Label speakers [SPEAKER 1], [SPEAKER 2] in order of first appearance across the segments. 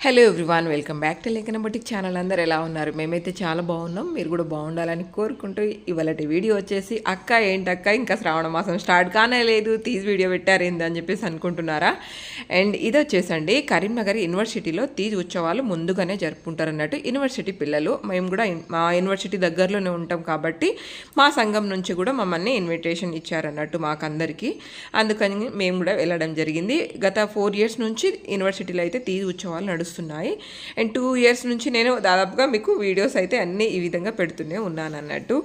[SPEAKER 1] Hello everyone welcome back to Lekhana boutique channel అందరు ఎలా ఉన్నారు? మేమైతే చాలా బాగున్నాం. మీరు కూడా బాగుండాలని కోరుకుంటూ ఇవాళ వీడియో వచ్చేసి అక్క ఏంటక్క ఇంకా శ్రావణ మాసం స్టార్ట్ కానే లేదు. తీసి వీడియో పెట్టారు ఏంది అని చెప్పేసి అనుకుంటున్నారా? అండ్ ఇది వచ్చేసండి కరీంనగర్ యూనివర్సిటీలో తీజ్ ఉత్సవాలు ముందుగానే జరుపుకుంటారు అన్నట్టు యూనివర్సిటీ పిల్లలు మేము కూడా మా యూనివర్సిటీ దగ్గరలోనే ఉంటాం కాబట్టి మా సంఘం నుంచి కూడా మమ్మల్ని ఇన్విటేషన్ ఇచ్చారన్నట్టు మాకందరికీ. అందుకని మేము కూడా వెళ్ళడం జరిగింది. గత ఫోర్ ఇయర్స్ నుంచి యూనివర్సిటీలో అయితే తీజ్ ఉత్సవాలు నడుస్తున్నాయి అండ్ టూ ఇయర్స్ నుంచి నేను దాదాపుగా మీకు వీడియోస్ అయితే అన్నీ ఈ విధంగా పెడుతూనే ఉన్నాను అన్నట్టు.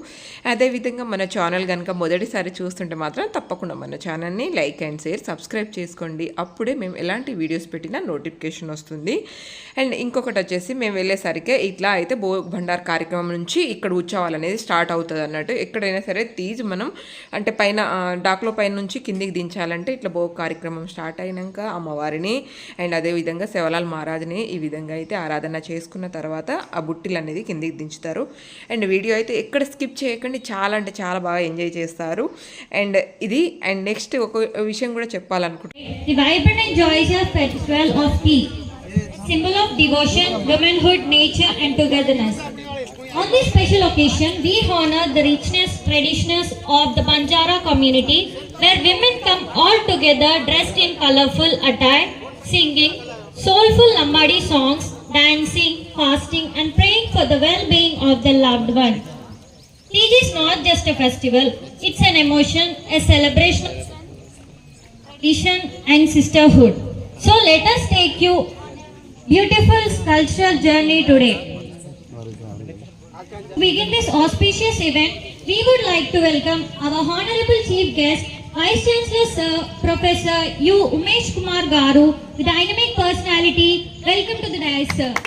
[SPEAKER 1] అదేవిధంగా మన ఛానల్ కనుక మొదటిసారి చూస్తుంటే మాత్రం తప్పకుండా మన ఛానల్ని లైక్ అండ్ షేర్ సబ్స్క్రైబ్ చేసుకోండి. అప్పుడే మేము ఎలాంటి వీడియోస్ పెట్టినా నోటిఫికేషన్ వస్తుంది. అండ్ ఇంకొకటి వచ్చేసి మేము వెళ్ళేసరికి ఇట్లా అయితే భో భండార్ కార్యక్రమం నుంచి ఇక్కడ ఉత్సవాలు అనేది స్టార్ట్ అవుతుంది అన్నట్టు. ఎక్కడైనా సరే తీజ్ మనం అంటే పైన డాక్లో పైన నుంచి కిందికి దించాలంటే ఇట్లా భోగ కార్యక్రమం స్టార్ట్ అయినాక అమ్మవారిని అండ్ అదేవిధంగా శివలాల్ మహారాజ్ని అని ఈ విధంగా అయితే ఆరాధన చేసుకున్న తర్వాత ఆ బుట్టిలు అనేది కిందికి దించుతారు. అండ్ వీడియో అయితే ఎక్కడ స్కిప్ చేయకండి. చాలా అంటే చాలా బాగా ఎంజాయ్ చేస్తారు. అండ్ ఇది అండ్ నెక్స్ట్ ఒక విషయం కూడా చెప్పాలనుకుంటున్నాను
[SPEAKER 2] where women come all together dressed in colorful attire singing soulful Lambadi songs, dancing, fasting, and praying for the well-being of the loved one. Tej is not just a festival; it's an emotion, a celebration tradition and sisterhood. So let us take you beautiful cultural journey today. To begin this auspicious event, we would like to welcome our honorable chief guest, Vice Chancellor, uh, Professor U. Umesh Kumar Garu, గారు with dynamic personality welcome to the dais sir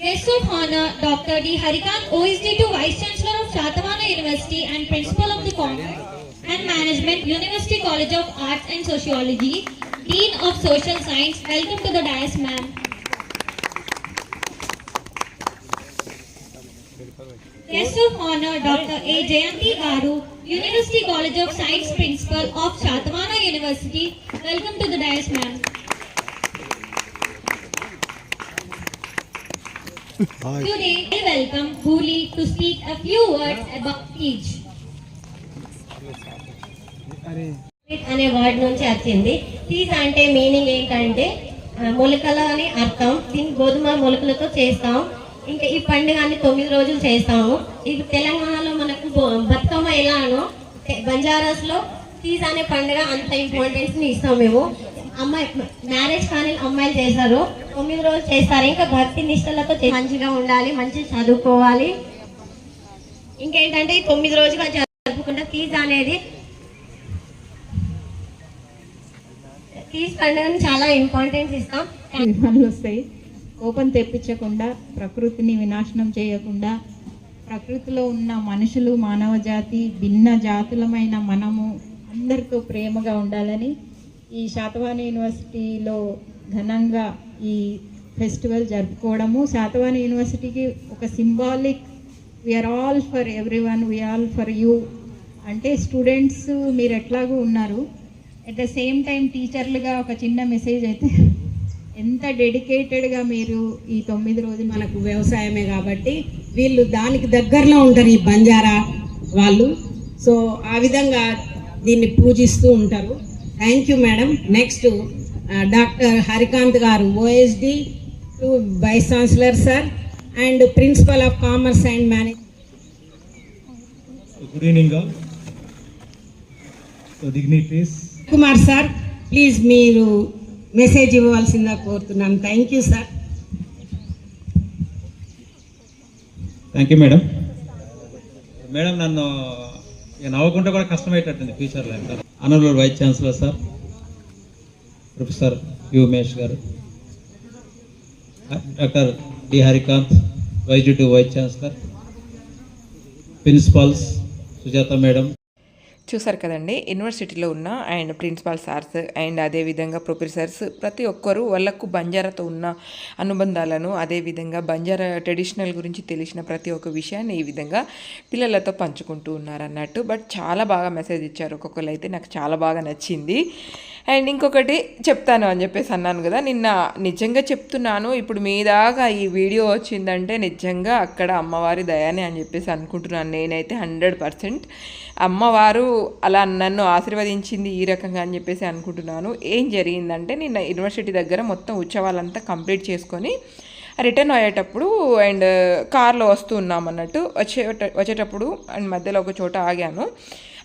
[SPEAKER 2] Guest of Honor, Dr. D. Harikant, OSD2 Vice Chancellor of Shatavana University and Principal of the Commerce and Management, University College of Arts and Sociology. Dean of Social Science. Welcome to the dais, ma'am. Guest of honor, Dr. A. Jayanti Garu, University College of Science Principal of Chatavana University. Welcome to the dais, ma'am. Today, I welcome Bhuli to speak a few words about each.
[SPEAKER 3] అనే word నుంచి వచ్చింది. తీస్ అంటే meaning ఏంటంటే మొలకలు మొలకల అని అర్థం. దీన్ని గోధుమ మొలకలతో చేస్తాం. ఇంకా ఈ పండుగని తొమ్మిది రోజులు చేస్తాము. ఇది తెలంగాణలో మనకు బతుకమ్మ ఎలానో బంజారాస్లో బంజారాస్లో తీజ్ అనే పండుగ అంత ఇంపార్టెన్స్ని ఇస్తాం మేము. అమ్మాయి మ్యారేజ్ కానీ అమ్మాయిలు చేస్తారు. తొమ్మిది రోజులు చేస్తారు. ఇంకా భక్తి నిష్టలతో మంచిగా ఉండాలి మంచిగా చదువుకోవాలి. ఇంకేంటంటే ఈ తొమ్మిది రోజులుగా జరుపుకుంటే తీజ్ అనేది చాలా ఇంపార్టెన్స్ ఇస్తాం.
[SPEAKER 4] విధానాలు వస్తాయి. కోపం తెప్పించకుండా ప్రకృతిని వినాశనం చేయకుండా ప్రకృతిలో ఉన్న మనుషులు మానవ జాతి భిన్న జాతులమైన మనము అందరితో ప్రేమగా ఉండాలని ఈ శాతవాణి యూనివర్సిటీలో ఘనంగా ఈ ఫెస్టివల్ జరుపుకోవడము. శాతవాణి యూనివర్సిటీకి ఒక symbolic we are all for everyone all for you అంటే స్టూడెంట్స్ మీరు ఎట్లాగూ ఉన్నారు. అట్ ద సేమ్ టైం టీచర్లుగా ఒక చిన్న మెసేజ్ అయితే ఎంత డెడికేటెడ్గా మీరు ఈ తొమ్మిది రోజులు
[SPEAKER 5] మనకు వ్యవసాయమే కాబట్టి వీళ్ళు దానికి దగ్గరలో ఉంటారు ఈ బంజారా వాళ్ళు. సో ఆ విధంగా దీన్ని పూజిస్తూ ఉంటారు. Thank you madam next doctor Harikanth గారు OSD to vice chancellor sir and principal of commerce and manage
[SPEAKER 6] Good evening all.
[SPEAKER 5] Kumar sir please మీరు మెసేజ్ ఇవ్వవలసిందిగా కోరుతున్నాను. Thank you sir
[SPEAKER 6] thank you madam madam నన్ను ఇక నవ్వకుండా కూడా కష్టమయ్యేటట్టుంది ఫ్యూచర్లో honourable vice chancellor sir professor U Umesh గారు doctor D Harikanth వైద్యు to vice chancellor principals Sujatha madam
[SPEAKER 1] చూసారు కదండి యూనివర్సిటీలో ఉన్న అండ్ ప్రిన్సిపాల్ సార్స్ అండ్ అదేవిధంగా ప్రొఫెసర్స్ ప్రతి ఒక్కరు వాళ్ళకు బంజారాతో ఉన్న అనుబంధాలను అదేవిధంగా బంజారా ట్రెడిషనల్ గురించి తెలిసిన ప్రతి ఒక్క విషయాన్ని ఈ విధంగా పిల్లలతో పంచుకుంటూ ఉన్నారన్నట్టు. బట్ చాలా బాగా మెసేజ్ ఇచ్చారు. ఒక్కొక్కరు అయితే నాకు చాలా బాగా నచ్చింది. అండ్ ఇంకొకటి చెప్తాను అని చెప్పేసి అన్నాను కదా నిన్న నిజంగా చెప్తున్నాను. ఇప్పుడు మీ దాకా ఈ వీడియో వచ్చిందంటే నిజంగా అక్కడ అమ్మవారి దయానే అని చెప్పేసి అనుకుంటున్నాను నేనైతే హండ్రెడ్ పర్సెంట్. అమ్మవారు అలా నన్ను ఆశీర్వదించింది ఈ రకంగా అని చెప్పేసి అనుకుంటున్నాను. ఏం జరిగిందంటే నిన్న యూనివర్సిటీ దగ్గర మొత్తం ఉత్సవాలంతా కంప్లీట్ చేసుకొని రిటర్న్ అయ్యేటప్పుడు అండ్ కార్లో వస్తూ ఉన్నాం అన్నట్టు వచ్చే వచ్చేటప్పుడు అండ్ మధ్యలో ఒక చోట ఆగాను.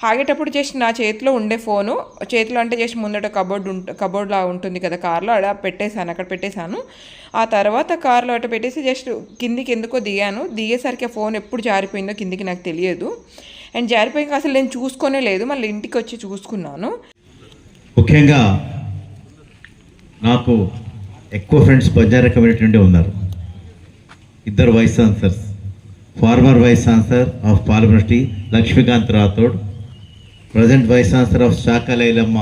[SPEAKER 1] ఆగేటప్పుడు జస్ట్ నా చేతిలో ఉండే ఫోను చేతిలో అంటే జస్ట్ ముందట కబోర్డ్ ఉంట కబోర్డ్లా ఉంటుంది కదా కార్లో అలా పెట్టేశాను అక్కడ పెట్టేశాను. ఆ తర్వాత కార్లో అటు పెట్టేసి జస్ట్ కిందికి ఎందుకో దిగాను. దిగేసరికి ఆ ఫోన్ ఎప్పుడు జారిపోయిందో కిందికి నాకు తెలియదు. అండ్ జారిపోయాక అసలు నేను చూసుకోనే లేదు మళ్ళీ ఇంటికి వచ్చి చూసుకున్నాను.
[SPEAKER 7] ముఖ్యంగా నాకు ఎక్కువ ఫ్రెండ్స్ బంజారా కమ్యూనిటీ నుండి ఉన్నారు. ఇద్దరు vice chancellors. Former vice chancellor of parliamentary Lakshmikanth Rathod present vice chancellor of Chakali Ailamma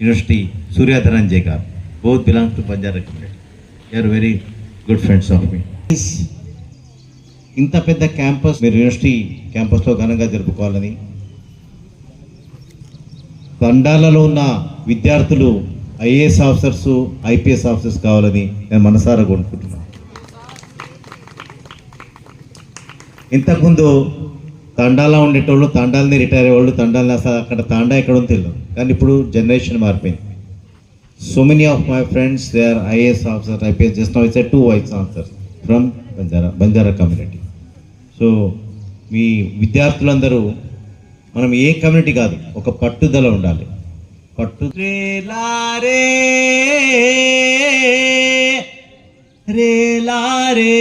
[SPEAKER 7] university Surya Dhananjay గారు both belong to Banjara community are very good friends of me ఇంత పెద్ద campus మీరు university క్యాంపస్లో ఘనంగా జరుపుకోవాలని. తండాలలో ఉన్న విద్యార్థులు IAS officers IPS officers కావాలని నేను మనసారా కొనుక్కుంటున్నాను ఇంతకుముందు తండాలా ఉండేటోళ్ళు తండాలని రిటైర్ అయ్యేవాళ్ళు తండాలని అసలు అక్కడ తాండా ఎక్కడ ఉందో తెలియదు కానీ ఇప్పుడు జనరేషన్ మారిపోయింది. So many of my friends they are IAS officer IPS just now it's two vice officers from Banjara Banjara community so మీ విద్యార్థులందరూ మనం ఏ కమ్యూనిటీ కాదు ఒక పట్టుదల ఉండాలి. పట్టు రేలారే లారే రే లారే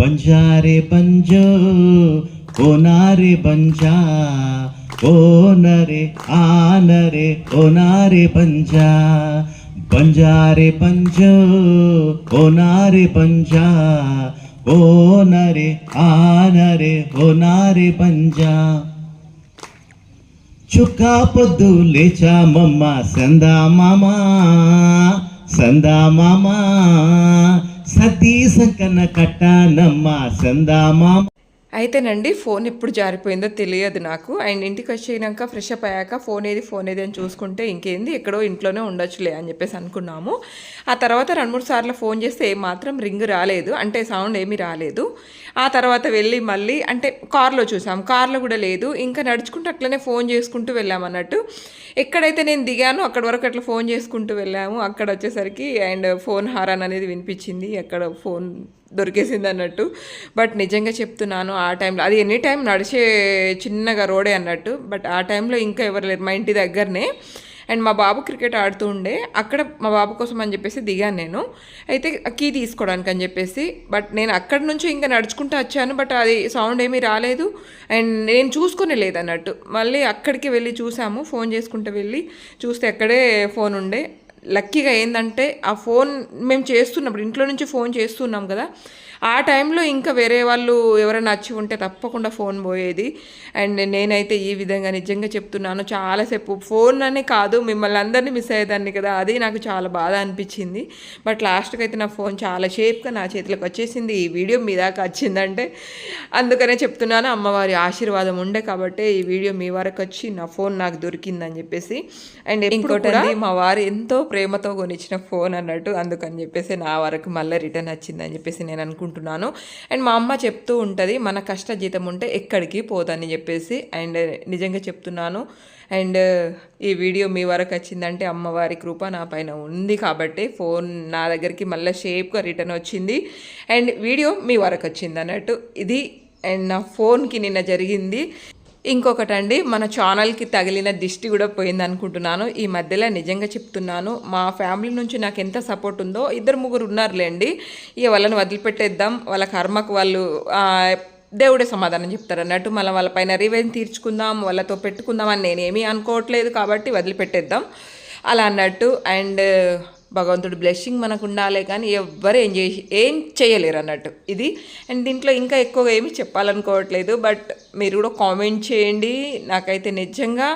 [SPEAKER 7] బంజారే బంజో ఓ నారే బంజా ఓ నరే ఆనరే ఓ నారే బంజా బంజారే బంజో ఓ నారే బంజా ఓ నరే ఆనరే ఓ నారే బంజా చుక్కా పొద్దు లేచామమ్మ సందా మామా సందా మామా. సతీ సంకన కట్టానమ్మ సందా
[SPEAKER 1] అయితేనండి ఫోన్ ఎప్పుడు జారిపోయిందో తెలియదు నాకు. అండ్ ఇంటికి వచ్చినాక ఫ్రెష్ అప్ అయ్యాక ఫోన్ ఏది ఫోన్ ఏది అని చూసుకుంటే ఇంకేంది ఎక్కడో ఇంట్లోనే ఉండొచ్చులే అని చెప్పేసి అనుకున్నాము. ఆ తర్వాత రెండు మూడు సార్లు ఫోన్ చేస్తే ఏం మాత్రం రింగ్ రాలేదు. అంటే సౌండ్ ఏమీ రాలేదు. ఆ తర్వాత వెళ్ళి మళ్ళీ అంటే కార్లో చూసాం. కార్లో కూడా లేదు. ఇంకా నడుచుకుంటూ అట్లనే ఫోన్ చేసుకుంటూ వెళ్ళాం అన్నట్టు. ఎక్కడైతే నేను దిగానో అక్కడ వరకు అట్లా ఫోన్ చేసుకుంటూ వెళ్ళాము. అక్కడ వచ్చేసరికి అండ్ ఫోన్ హారన్ అనేది వినిపించింది. అక్కడ ఫోన్ దొరికేసింది అన్నట్టు. బట్ నిజంగా చెప్తున్నాను ఆ టైంలో అది ఎనీ టైం నడిచే చిన్నగా రోడే అన్నట్టు. బట్ ఆ టైంలో ఇంకా ఎవరు లేరు. మా ఇంటి దగ్గరనే అండ్ మా బాబు క్రికెట్ ఆడుతూ ఉండే అక్కడ మా బాబు కోసం అని చెప్పేసి దిగాను నేను. అయితే కీ తీసుకోవడానికి అని చెప్పేసి బట్ నేను అక్కడి నుంచి ఇంకా నడుచుకుంటూ వచ్చాను బట్ అది సౌండ్ ఏమీ రాలేదు. అండ్ నేను చూసుకునే లేదన్నట్టు మళ్ళీ అక్కడికి వెళ్ళి చూసాము ఫోన్ చేసుకుంటూ వెళ్ళి చూస్తే అక్కడే ఫోన్ ఉండే. లక్కీగా ఏంటంటే ఆ ఫోన్ మేము చేస్తున్నప్పుడు ఇంట్లో నుంచి ఫోన్ చేస్తున్నాం కదా ఆ టైంలో ఇంకా వేరే వాళ్ళు ఎవరైనా వచ్చి ఉంటే తప్పకుండా ఫోన్ పోయేది. అండ్ నేనైతే ఈ విధంగా నిజంగా చెప్తున్నాను చాలాసేపు ఫోన్ అనే కాదు మిమ్మల్ని అందరినీ మిస్ అయ్యేదాన్ని కదా అది నాకు చాలా బాధ అనిపించింది. బట్ లాస్ట్కి అయితే నా ఫోన్ చాలా షేప్గా నా చేతిలోకి వచ్చేసింది ఈ వీడియో మీ దాకా వచ్చిందంటే అందుకనే చెప్తున్నాను అమ్మవారి ఆశీర్వాదం ఉండే కాబట్టి ఈ వీడియో మీ వరకు వచ్చి నా ఫోన్ నాకు దొరికిందని చెప్పేసి. అండ్ ఇంకోటి మా వారు ఎంతో ప్రేమతో కొనిచ్చిన ఫోన్ అన్నట్టు అందుకని చెప్పేసి నా వరకు మళ్ళీ రిటర్న్ వచ్చిందని చెప్పేసి నేను అనుకుంటున్నాను అండ్ మా అమ్మ చెప్తూ ఉంటుంది మన కష్ట జీతం ఉంటే ఎక్కడికి పోదని చెప్పేసి అండ్ నిజంగా చెప్తున్నాను. అండ్ ఈ వీడియో మీ వరకు వచ్చిందంటే అమ్మవారి కృప నా పైన ఉంది కాబట్టి ఫోన్ నా దగ్గరికి మళ్ళీ షేప్గా రిటర్న్ వచ్చింది. అండ్ వీడియో మీ వరకు వచ్చింది అన్నట్టు. ఇది అండ్ నా ఫోన్కి నిన్న జరిగింది. ఇంకొకటండి మన ఛానల్కి తగిలిన దిష్టి కూడా పోయింది అనుకుంటున్నాను ఈ మధ్యలో నిజంగా చెప్తున్నాను మా ఫ్యామిలీ నుంచి నాకు ఎంత సపోర్ట్ ఉందో ఇద్దరు ముగ్గురు ఉన్నారులేండి. ఇక వాళ్ళని వదిలిపెట్టేద్దాం వాళ్ళ కర్మకు వాళ్ళు దేవుడే సమాధానం చెప్తారు అన్నట్టు మళ్ళీ వాళ్ళపైన రివెంజ్ తీర్చుకుందాం వాళ్ళతో పెట్టుకుందాం అని నేనేమీ అనుకోవట్లేదు కాబట్టి వదిలిపెట్టేద్దాం. అలా అన్నట్టు అండ్ భగవంతుడి బ్లెస్సింగ్ మనకు ఉండాలి కానీ ఎవ్వరు ఏం చేసి ఏం చేయలేరు అన్నట్టు. ఇది అండ్ దీంట్లో ఇంకా ఎక్కువగా ఏమి చెప్పాలనుకోవట్లేదు బట్ మీరు కూడా కామెంట్ చేయండి. నాకైతే నిజంగా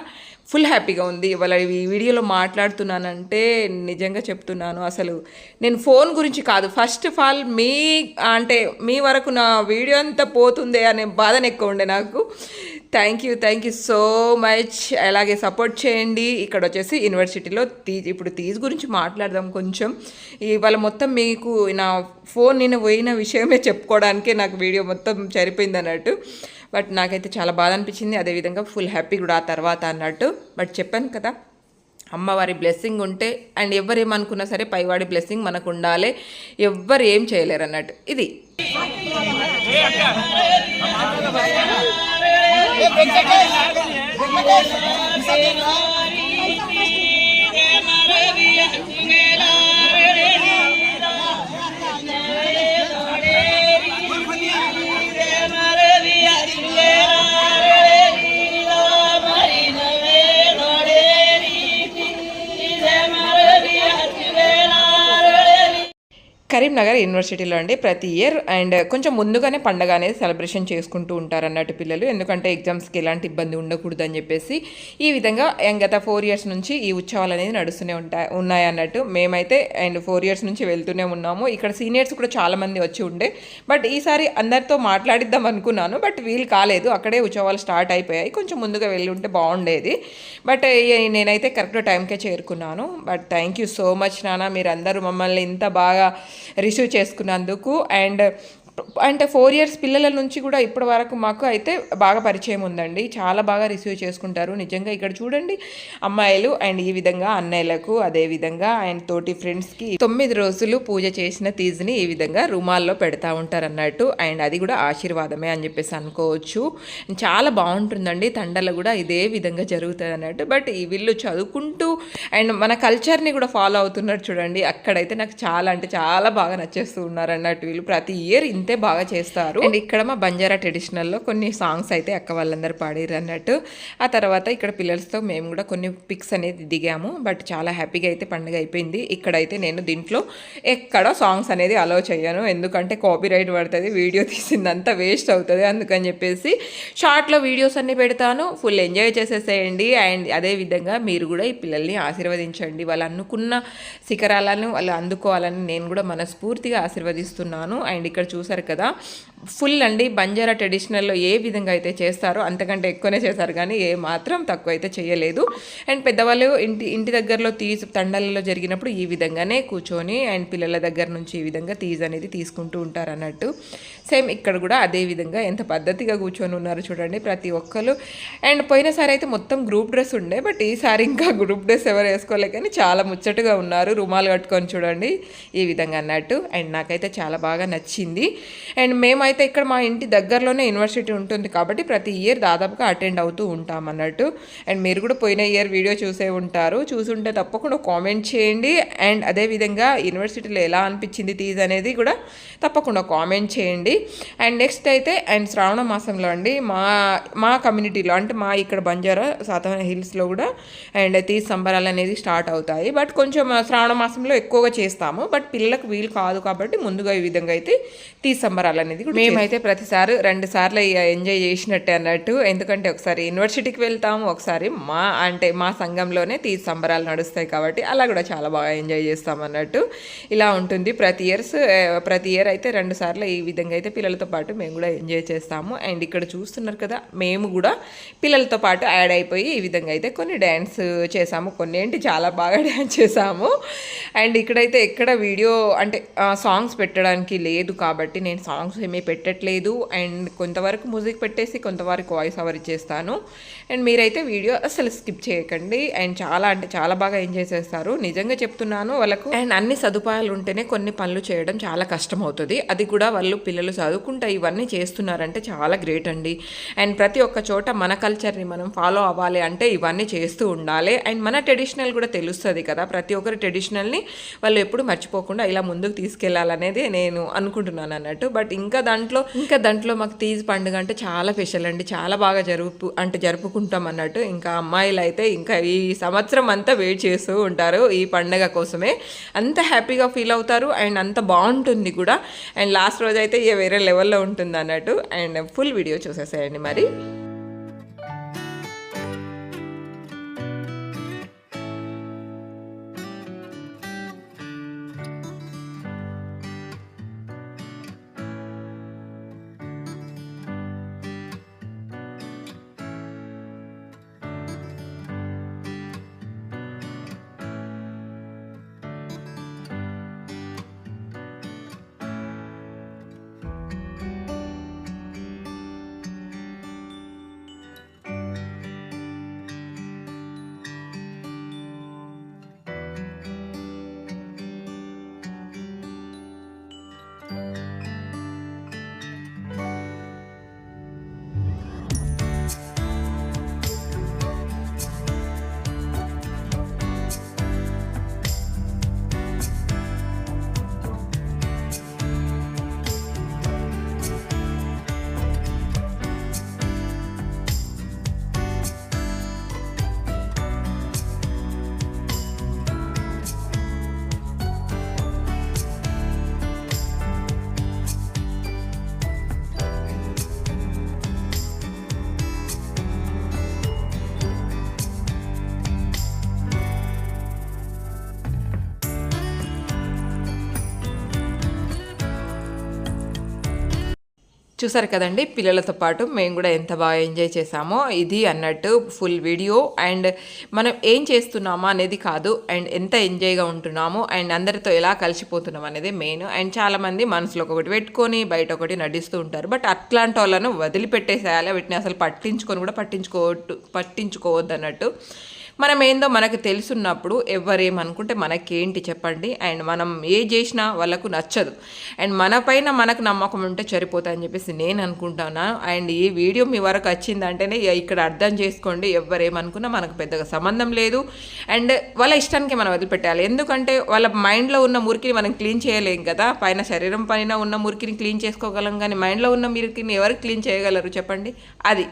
[SPEAKER 1] ఫుల్ హ్యాపీగా ఉంది. ఇవాళ ఈ వీడియోలో మాట్లాడుతున్నానంటే నిజంగా చెప్తున్నాను. అసలు నేను ఫోన్ గురించి కాదు. ఫస్ట్ ఆఫ్ ఆల్ మీ అంటే మీ వరకు నా వీడియో అంతా పోతుందే అనే బాధన ఎక్కువ ఉండే నాకు. Thank you thank you so much అలాగే సపోర్ట్ చేయండి. ఇక్కడ వచ్చేసి యూనివర్సిటీలో తీ ఇప్పుడు తీజ్ గురించి మాట్లాడదాం కొంచెం. ఇవాళ మొత్తం మీకు నా ఫోన్ నేను పోయిన విషయమే చెప్పుకోవడానికే నాకు వీడియో మొత్తం సరిపోయింది అన్నట్టు బట్ నాకైతే చాలా బాధ అనిపించింది అదేవిధంగా ఫుల్ హ్యాపీ కూడా ఆ తర్వాత అన్నట్టు బట్ చెప్పాను కదా అమ్మవారి బ్లెస్సింగ్ ఉంటే అండ్ ఎవరు ఏమనుకున్నా సరే పైవాడి బ్లెస్సింగ్ మనకు ఉండాలి ఎవ్వరు ఏం చేయలేరు అన్నట్టు ఇది కరీంనగర్ యూనివర్సిటీలో అండి ప్రతి ఇయర్ అండ్ కొంచెం ముందుగానే పండగ అనేది సెలబ్రేషన్ చేసుకుంటూ ఉంటారు అన్నట్టు పిల్లలు. ఎందుకంటే ఎగ్జామ్స్కి ఎలాంటి ఇబ్బంది ఉండకూడదు అని చెప్పేసి ఈ విధంగా గత ఫోర్ ఇయర్స్ నుంచి ఈ ఉత్సవాలు అనేది నడుస్తూనే ఉంటాయి ఉన్నాయి అన్నట్టు మేమైతే అండ్ ఫోర్ ఇయర్స్ నుంచి వెళ్తూనే ఉన్నాము. ఇక్కడ సీనియర్స్ కూడా చాలామంది వచ్చి ఉండే. బట్ ఈసారి అందరితో మాట్లాడిద్దాం అనుకున్నాను. బట్ వీలు కాలేదు. అక్కడే ఉత్సవాలు స్టార్ట్ అయిపోయాయి. కొంచెం ముందుగా వెళ్ళి ఉంటే బాగుండేది. బట్ నేనైతే కరెక్ట్ టైంకే చేరుకున్నాను. But thank you so much నాన్న. మీరు అందరూ మమ్మల్ని ఇంత బాగా రిసీవ్ చేసుకున్నందుకు అండ్ అంటే ఫోర్ ఇయర్స్ పిల్లల నుంచి కూడా ఇప్పటి వరకు మాకు అయితే బాగా పరిచయం ఉందండి. చాలా బాగా రిసీవ్ చేసుకుంటారు. నిజంగా ఇక్కడ చూడండి అమ్మాయిలు అండ్ ఈ విధంగా అన్నయ్యలకు అదే విధంగా అండ్ తోటి ఫ్రెండ్స్కి తొమ్మిది రోజులు పూజ చేసిన తీజ్ని ఈ విధంగా రుమాల్లో పెడతా ఉంటారు అన్నట్టు అండ్ అది కూడా ఆశీర్వాదమే అని చెప్పేసి అనుకోవచ్చు. చాలా బాగుంటుందండి. తండలో కూడా ఇదే విధంగా జరుగుతుంది అన్నట్టు. బట్ ఈ వీళ్ళు చదువుకుంటూ అండ్ మన కల్చర్ని కూడా ఫాలో అవుతున్నారు చూడండి. అక్కడైతే నాకు చాలా అంటే చాలా బాగా నచ్చేస్తూ ఉన్నారు అన్నట్టు వీళ్ళు. ప్రతి ఇయర్ ఇంతే బాగా చేస్తారు. అండ్ ఇక్కడ మా బంజారా ట్రెడిషనల్లో కొన్ని సాంగ్స్ అయితే అక్క వాళ్ళందరూ పాడారు అన్నట్టు. ఆ తర్వాత ఇక్కడ పిల్లలతో మేము కూడా కొన్ని పిక్స్ అనేది దిగాము. బట్ చాలా హ్యాపీగా అయితే పండుగ అయిపోయింది. ఇక్కడైతే నేను దీంట్లో ఎక్కడ సాంగ్స్ అనేది అలో చేయను ఎందుకంటే కాపీ రైట్ పడుతుంది వీడియో తీసిందంతా వేస్ట్ అవుతుంది అందుకని చెప్పేసి షార్ట్లో వీడియోస్ అన్ని పెడతాను. ఫుల్ ఎంజాయ్ చేసేసేయండి. అండ్ అదే విధంగా మీరు కూడా ఈ పిల్లల్ని ఆశీర్వదించండి. వాళ్ళు అనుకున్న శిఖరాలను వాళ్ళు అందుకోవాలని నేను కూడా మనస్ఫూర్తిగా ఆశీర్వదిస్తున్నాను. అండ్ ఇక్కడ చూసారు కదా. ఫుల్ అండి బంజారా ట్రెడిషనల్లో ఏ విధంగా అయితే చేస్తారో అంతకంటే ఎక్కువనే చేశారు కానీ ఏ మాత్రం తక్కువ అయితే చేయలేదు. అండ్ పెద్దవాళ్ళు ఇంటి ఇంటి దగ్గరలో తీజ్ తండలలో జరిగినప్పుడు ఈ విధంగానే కూర్చొని అండ్ పిల్లల దగ్గర నుంచి ఈ విధంగా తీజ్ అనేది తీసుకుంటూ ఉంటారు అన్నట్టు సేమ్ ఇక్కడ కూడా అదే విధంగా ఎంత పద్ధతిగా కూర్చొని ఉన్నారు చూడండి ప్రతి ఒక్కరు. అండ్ పోయినసారి అయితే మొత్తం గ్రూప్ డ్రెస్ ఉండే బట్ ఈసారి ఇంకా గ్రూప్ డ్రెస్ ఎవరు వేసుకోలే కానీ చాలా ముచ్చటగా ఉన్నారు రుమాలు కట్టుకొని చూడండి ఈ విధంగా అన్నట్టు. అండ్ నాకైతే చాలా బాగా నచ్చింది. అండ్ మేమైతే ఇక్కడ మా ఇంటి దగ్గరలోనే యూనివర్సిటీ ఉంటుంది కాబట్టి ప్రతి ఇయర్ దాదాపుగా అటెండ్ అవుతూ ఉంటాం అన్నట్టు. అండ్ మీరు కూడా పోయిన ఇయర్ వీడియో చూసే ఉంటారు. చూసుంటే తప్పకుండా కామెంట్ చేయండి. అండ్ అదేవిధంగా యూనివర్సిటీలో ఎలా అనిపించింది తీజ్ అనేది కూడా తప్పకుండా కామెంట్ చేయండి. అండ్ నెక్స్ట్ అయితే అండ్ శ్రావణ మాసంలో అండి మా మా కమ్యూనిటీలో అంటే మా ఇక్కడ బంజారా సాతవన హిల్స్లో కూడా అండ్ తీజ్ సంబరాలు అనేది స్టార్ట్ అవుతాయి. బట్ కొంచెం శ్రావణ మాసంలో ఎక్కువగా చేస్తాము. బట్ పిల్లలకు వీలు కాదు కాబట్టి ముందుగా ఈ విధంగా అయితే తీజ్ సంబరాలు అనేది మేమైతే ప్రతిసారి రెండు సార్లు ఎంజాయ్ చేసినట్టే అన్నట్టు. ఎందుకంటే ఒకసారి యూనివర్సిటీకి వెళ్తాము ఒకసారి మా అంటే మా సంఘంలోనే తీజ్ సంబరాలు నడుస్తాయి కాబట్టి అలా కూడా చాలా బాగా ఎంజాయ్ చేస్తాం అన్నట్టు. ఇలా ఉంటుంది. ప్రతి ఇయర్స్ ప్రతి ఇయర్ అయితే రెండు సార్లు ఈ విధంగా అయితే పిల్లలతో పాటు మేము కూడా ఎంజాయ్ చేస్తాము. అండ్ ఇక్కడ చూస్తున్నారు కదా మేము కూడా పిల్లలతో పాటు యాడ్ అయిపోయి ఈ విధంగా అయితే కొన్ని డ్యాన్స్ చేసాము. కొన్ని ఏంటి చాలా బాగా డ్యాన్స్ చేసాము. అండ్ ఇక్కడైతే ఎక్కడ వీడియో అంటే సాంగ్స్ పెట్టడానికి లేదు కాబట్టి నేను సాంగ్స్ ఏమీ పెట్టట్లేదు. అండ్ కొంతవరకు మ్యూజిక్ పెట్టేసి కొంతవరకు వాయిస్ ఓవర్ ఇచ్చేస్తాను. అండ్ మీరైతే వీడియో అసలు స్కిప్ చేయకండి. అండ్ చాలా అంటే చాలా బాగా ఎంజాయ్ చేస్తారు. నిజంగా చెప్తున్నాను వాళ్ళకు. అండ్ అన్ని సదుపాయాలు ఉంటేనే కొన్ని పనులు చేయడం చాలా కష్టం అవుతుంది. అది కూడా వాళ్ళు పిల్లలు చదువుకుంటా ఇవన్నీ చేస్తున్నారంటే చాలా గ్రేట్ అండి. అండ్ ప్రతి ఒక్క చోట మన కల్చర్ని మనం ఫాలో అవ్వాలి అంటే ఇవన్నీ చేస్తూ ఉండాలి. అండ్ మన ట్రెడిషనల్ కూడా తెలుస్తుంది కదా ప్రతి ఒక్కరి ట్రెడిషనల్ని వాళ్ళు ఎప్పుడు మర్చిపోకుండా ఇలా ముందుకు తీసుకెళ్ళాలనేది నేను అనుకుంటున్నాను అన్నట్టు. బట్ ఇంకా దాంట్లో ఇంకా దాంట్లో మాకు తీజ్ పండుగ అంటే చాలా స్పెషల్ అండి. చాలా బాగా జరుపు అంటే జరుపుకుంటాం అన్నట్టు. ఇంకా అమ్మాయిలు అయితే ఇంకా ఈ సంవత్సరం అంతా వెయిట్ చేస్తూ ఉంటారు ఈ పండుగ కోసమే. అంత హ్యాపీగా ఫీల్ అవుతారు. అండ్ అంత బాగుంటుంది కూడా. అండ్ లాస్ట్ రోజు అయితే వేరే లెవెల్లో ఉంటుంది అన్నట్టు అండ్ ఫుల్ వీడియో చూసేసేయండి మరి. చూసారు కదండి పిల్లలతో పాటు మేము కూడా ఎంత బాగా ఎంజాయ్ చేసామో ఇది అన్నట్టు ఫుల్ వీడియో. అండ్ మనం ఏం చేస్తున్నామా అనేది కాదు అండ్ ఎంత ఎంజాయ్గా ఉంటున్నాము అండ్ అందరితో ఎలా కలిసిపోతున్నాం అనేది మెయిన్. అండ్ చాలామంది మనసులో ఒకటి పెట్టుకొని బయట ఒకటి నటిస్తూ ఉంటారు. బట్ అట్లాంటి వాళ్ళను వదిలిపెట్టేసేయాలి వీటిని అసలు పట్టించుకొని కూడా పట్టించుకోవద్దు పట్టించుకోవద్దు అన్నట్టు మనం ఏందో మనకు తెలుసున్నప్పుడు ఎవరేమనుకుంటే మనకేంటి చెప్పండి? అండ్ మనం ఏ చేసినా వాళ్ళకు నచ్చదు. అండ్ మన పైన మనకు నమ్మకం ఉంటే సరిపోతాయని చెప్పేసి నేను అనుకుంటాను? అండ్ ఈ వీడియో మీ వరకు వచ్చిందంటేనే ఇక్కడ అర్థం చేసుకోండి. ఎవరేమనుకున్నా మనకు పెద్దగా సంబంధం లేదు. అండ్ వాళ్ళ ఇష్టానికి మనం వదిలిపెట్టాలి. ఎందుకంటే వాళ్ళ మైండ్లో ఉన్న మురికిని మనం క్లీన్ చేయలేం కదా? పైన శరీరం పైన ఉన్న మురికిని క్లీన్ చేసుకోగలం కానీ మైండ్లో ఉన్న మురికిని ఎవరు క్లీన్ చేయగలరు చెప్పండి? అది.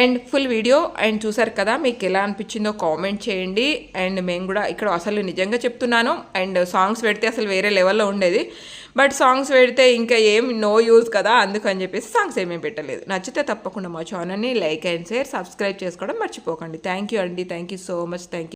[SPEAKER 1] And full video. అండ్ చూసారు కదా మీకు ఎలా అనిపించిందో కామెంట్ చేయండి. అండ్ మేము కూడా ఇక్కడ అసలు నిజంగా చెప్తున్నాను. అండ్ సాంగ్స్ పెడితే అసలు వేరే లెవెల్లో ఉండేది. బట్ సాంగ్స్ పెడితే ఇంకా ఏం నో యూజ్ కదా అందుకని చెప్పేసి సాంగ్స్ ఏమేమి పెట్టలేదు. నచ్చితే తప్పకుండా మా ఛానల్ని లైక్ అండ్ షేర్ సబ్స్క్రైబ్ చేసుకోవడం మర్చిపోకండి. థ్యాంక్ యూ అండి. Thank you so much. Thank you.